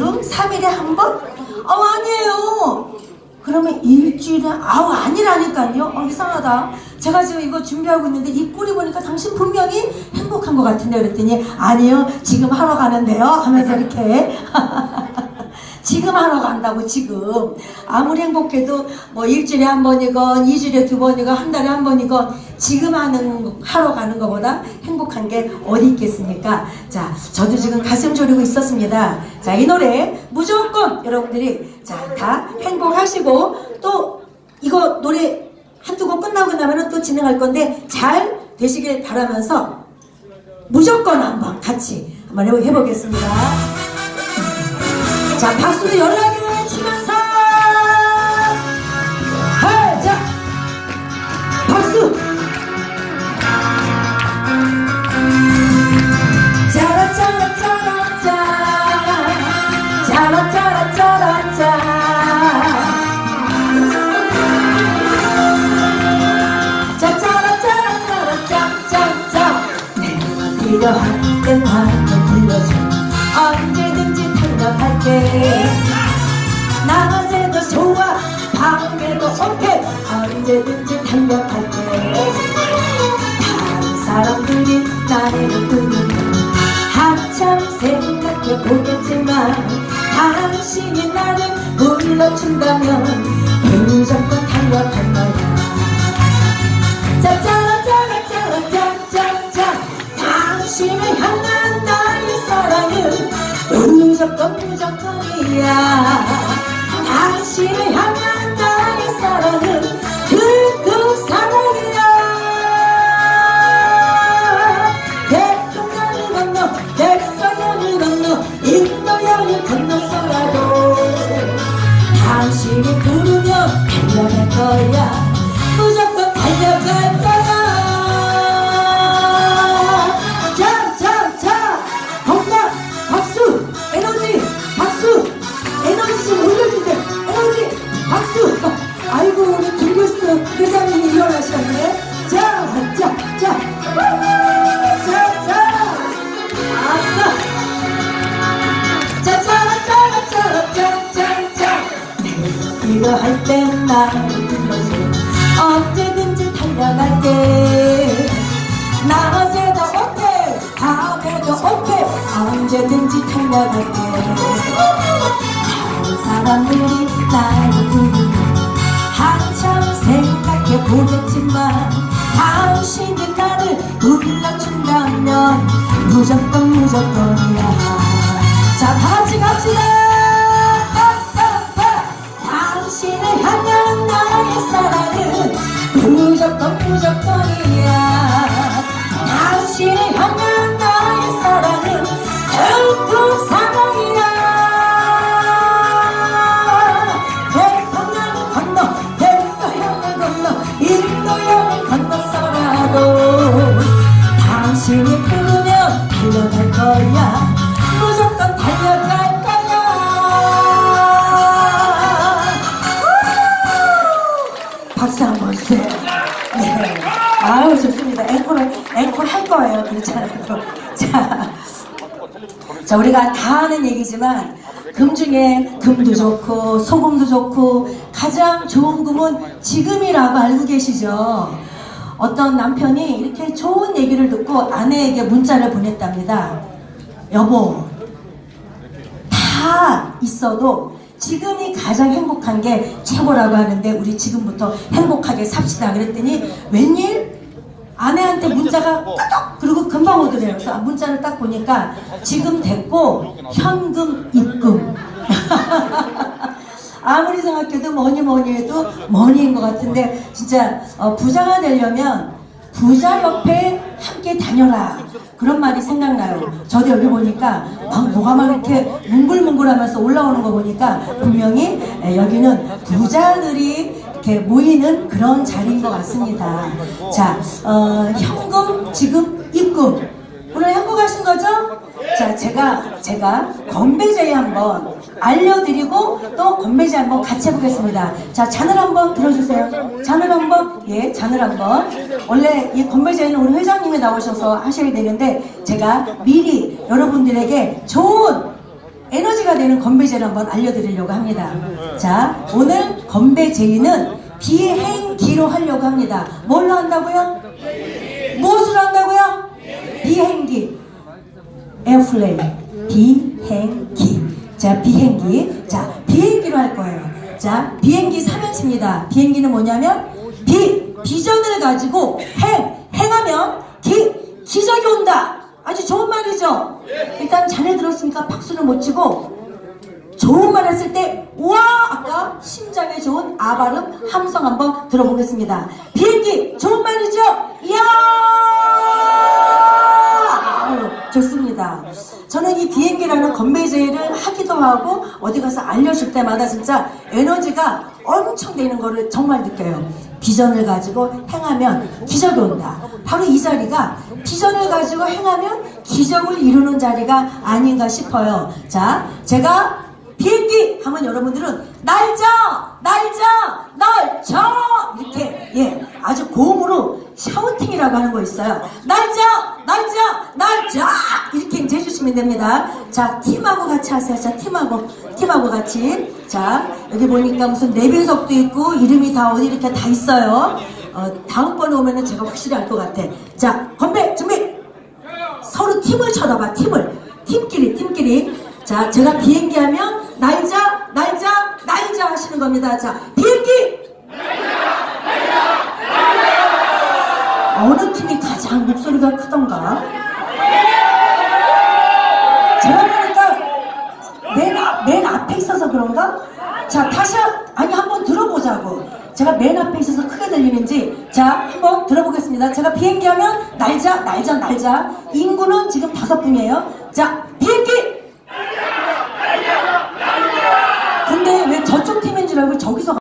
그럼 3일에 한 번? 어 아니에요. 그러면 일주일에 아우 아니라니까요. 어 이상하다. 제가 지금 이거 준비하고 있는데 이 꼴이 보니까 당신 분명히 행복한 것 같은데 그랬더니 아니요 지금 하러 가는데요 하면서 이렇게 지금 하러 간다고 지금 아무리 행복해도 뭐 일주일에 한 번이건 이주일에 두 번이건 한 달에 한 번이건 지금 하는 하러 가는 것보다 행복한 게 어디 있겠습니까? 자, 저도 지금 가슴 졸이고 있었습니다. 자, 이 노래 무조건 여러분들이 자 다 행복하시고 또 이거 노래 한두 곡 끝나고 나면은 또 진행할 건데 잘 되시길 바라면서 무조건 한번 같이 한번 해보- 해보겠습니다. 자, 박수로 연락을 내가 필요할 때만 불러줘. 언제든지 달려갈게. 낮에도 좋아. 밤에도 오케이 언제든지 달려갈게. 다른 사람들이 나를 부르면 한참 생각해 보겠지만 당신이 나를 불러준다면 무조건 달려갈 거야. 짜짜 무조건 무조건이야. 당신을 향한 나의 사랑은 그그 사랑이야. 대통령을 건너 백사년을 건너 인도양을 건너서라도 당신이 부르면 달려갈 거야 나를 불러줘 언제든지 달려갈게. 낮에도 오케이 밤에도 오케이 언제든지 달려갈게. 다른 사람들이 나를 한참 생각해 보겠지만 당신이 나를 불러준다면 무조건 무조건이야. 자 다같이 갑시다 무조건 거예요 그렇잖아요 자 자, 우리가 다 아는 얘기지만 금 중에 금도 좋고 소금도 좋고 가장 좋은 금은 지금이라고 알고 계시죠? 어떤 남편이 이렇게 좋은 얘기를 듣고 아내에게 문자를 보냈답니다. 여보, 다 있어도 지금이 가장 행복한 게 최고라고 하는데 우리 지금부터 행복하게 삽시다. 그랬더니 웬일? 아내한테 문자가 따독 그리고 금방 오더래요. 그래서 문자를 딱 보니까 지금 됐고 현금 입금. 아무리 생각해도 뭐니 뭐니 해도 머니인 것 같은데 진짜 어, 부자가 되려면 부자 옆에 함께 다녀라 그런 말이 생각나요. 저도 여기 보니까 막 뭐가 막 이렇게 뭉글뭉글하면서 올라오는 거 보니까 분명히 에, 여기는 부자들이 이렇게 모이는 그런 자리인 것 같습니다. 자, 어, 현금 지금 입금 오늘 행복하신 거죠? 자, 제가 제가 건배제에 한번 알려드리고 또 건배제 한번 같이 해보겠습니다. 자, 잔을 한번 들어주세요. 잔을 한번 예, 잔을 한번 원래 이 건배제는 우리 회장님이 나오셔서 하셔야 되는데 제가 미리 여러분들에게 좋은 에너지가 되는 건배제를 한번 알려드리려고 합니다. 자, 오늘 건배제의는 비행기로 하려고 합니다. 뭘로 한다고요? 무엇으로 한다고요? 비행기. 에어플레인. 비행기. 자, 비행기. 자, 비행기로 할 거예요. 자, 비행기 삼행시입니다. 비행기는 뭐냐면, 비, 비전을 가지고 행, 행하면 기, 기적이 온다. 아주 좋은 말이죠? 일단 잘 들었으니까 박수를 못 치고, 좋은 말 했을 때, 와! 아까 심장에 좋은 아 발음 함성 한번 들어보겠습니다. 비행기, 좋은 말이죠? 이야! 좋습니다. 저는 이 비행기라는 건배제를 하기도 하고, 어디 가서 알려줄 때마다 진짜 에너지가 엄청 되는 거를 정말 느껴요. 비전을 가지고 행하면 기적이 온다. 바로 이 자리가 비전을 가지고 행하면 기적을 이루는 자리가 아닌가 싶어요. 자, 제가 비행기 하면 여러분들은 날짜 날짜 날짜 이렇게 예 아주 고음으로 샤우팅이라고 하는 거 있어요. 날짜 날짜 날짜 이렇게 이제 해주시면 됩니다. 자 팀하고 같이 하세요. 자 팀하고 팀하고 같이 자 여기 보니까 무슨 내빈석도 있고 이름이 다 어디 이렇게 다 있어요. 어, 다음번에 오면은 제가 확실히 알 것 같아. 자 건배 준비! 서로 팀을 쳐다봐 팀을. 팀끼리 팀끼리. 자 제가 비행기 하면 날자 날자 날자 하시는 겁니다. 자 비행기! 어느 팀이 가장 목소리가 크던가 보니까 맨, 앞- 맨 앞에 있어서 그런가? 자, 다시, 한- 아니, 한번 들어보자고. 제가 맨 앞에 있어서 크게 들리는지. 자, 한번 들어보겠습니다. 제가 비행기 하면 날자, 날자, 날자. 인구는 지금 다섯 분이에요. 자,